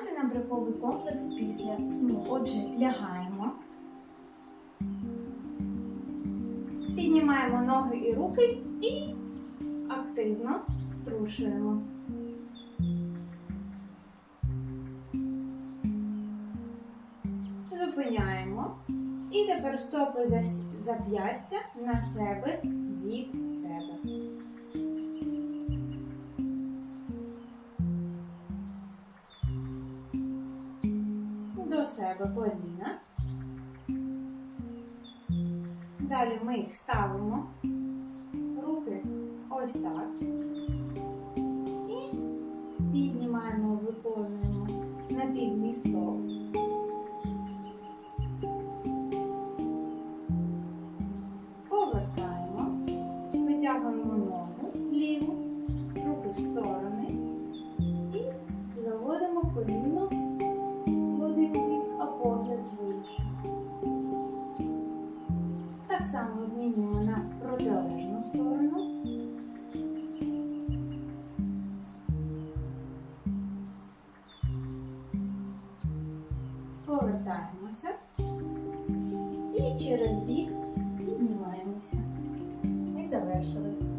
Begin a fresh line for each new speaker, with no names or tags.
антинабриковий комплекс після сну. Отже, лягаємо. Піднімаємо ноги і руки і активно струшуємо. Зупиняємо. І тепер стопи зап'ястя на себе від себе коліна. Далі ми їх ставимо. Руки ось так. І піднімаємо, виконуємо на підмісток. Так само змінюємо на протилежну сторону. Повертаємося і через бік піднімаємося. І завершили.